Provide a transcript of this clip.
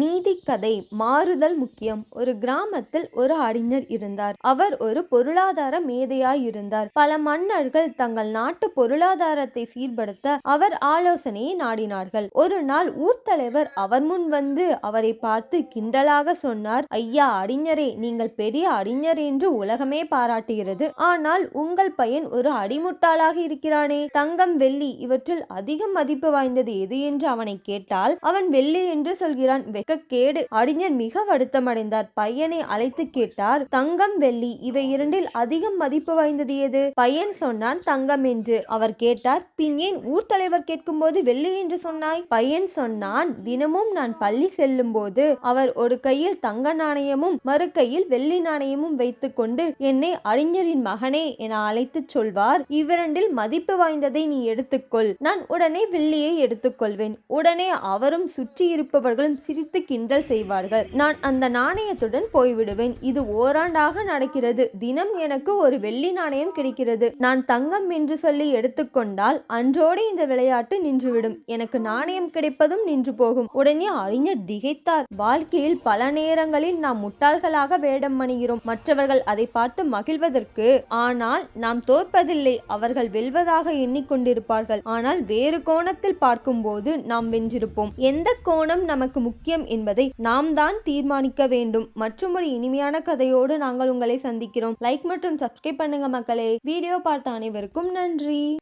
நீதி கதை மாறுதல் முக்கியம். ஒரு கிராமத்தில் ஒரு அறிஞர் இருந்தார். அவர் ஒரு பொருளாதார மேதையாய் இருந்தார் பல மன்னர்கள் தங்கள் நாட்டு பொருளாதாரத்தை சீர்படுத்த அவர் ஆலோசனையை நாடினார்கள். ஒரு நாள் ஊர் தலைவர் அவர் முன் வந்து அவரை பார்த்து கிண்டலாக சொன்னார். ஐயா அறிஞரே நீங்கள் பெரிய அறிஞர் என்று உலகமே பாராட்டுகிறது. ஆனால் உங்கள் பையன் ஒரு அடிமுட்டாளாக இருக்கிறானே. தங்கம் வெள்ளி இவற்றில் அதிகம் மதிப்பு வாய்ந்தது எது? என்று அவனை கேட்டால் அவன் வெள்ளி என்று சொல்கிறான். வெக்கக்கேடு அறிஞர் மிக வருத்தமடைந்தார். பையனை அழைத்து கேட்டார் தங்கம் வெள்ளி இவை இரண்டில் அதிகம் மதிப்பு வாய்ந்தது எது? பையன் சொன்னான் தங்கம் என்று. அவர் கேட்டார் பின் ஏன் ஊர் தலைவர் கேட்கும்போது வெள்ளி என்று சொன்னாய்? பையன் சொன்னான் தினமும் நான் பள்ளி செல்லும் போது அவர் ஒரு கையில் தங்க நாணயமும் மறு கையில் வெள்ளி நாணயமும் வைத்துக்கொண்டு என்னை அறிஞரின் மகனே என அழைத்து சொல்வார். இவ்விரண்டில் மதிப்பு வாய்ந்ததை நீ எடுத்துக்கொள் நான் உடனே வெள்ளியை எடுத்துக்கொள்வேன் உடனே அவரும் சுற்றி இருப்பவர்களும் சிரித்து கிண்டல் செய்வார்கள். நான் அந்த நாணயத்துடன் போய்விடுவேன். இது ஓராண்டாக நடக்கிறது. தினம் எனக்கு ஒரு வெள்ளி நாணயம் கிடைக்கிறது. நான் தங்கம் என்று சொல்லி எடுத்துக்கொண்டால் அன்றோடு இந்த விளையாட்டு நின்றுவிடும். எனக்கு நாணயம் கிடைப்பதும் நின்று போகும். உடனே அறிஞர் திகைத்தார். வாழ்க்கையில் பல நேரங்களில் நாம் முட்டாள்களாக வேடம் அணிகிறோம். மற்றவர்கள் அதை பார்த்து மகிழ்வதற்கு ஆனால் நாம் தோற்பதில்லை. அவர்கள் வெல்வதாக எண்ணிக்கொண்டிருப்பார்கள். ஆனால் வேறு கோணத்தில் பார்க்கும்போது நாம் வென்றிருப்போம். எந்த கோணம் நமக்கு முக்கியம் முக்கியம் என்பதை நாம் தான் தீர்மானிக்க வேண்டும். மற்றும் ஒரு இனிமையான கதையோடு நாங்கள் உங்களை சந்திக்கிறோம். லைக் மற்றும் சப்ஸ்கிரைப் பண்ணுங்க மக்களே. வீடியோ பார்த்த அனைவருக்கும் நன்றி.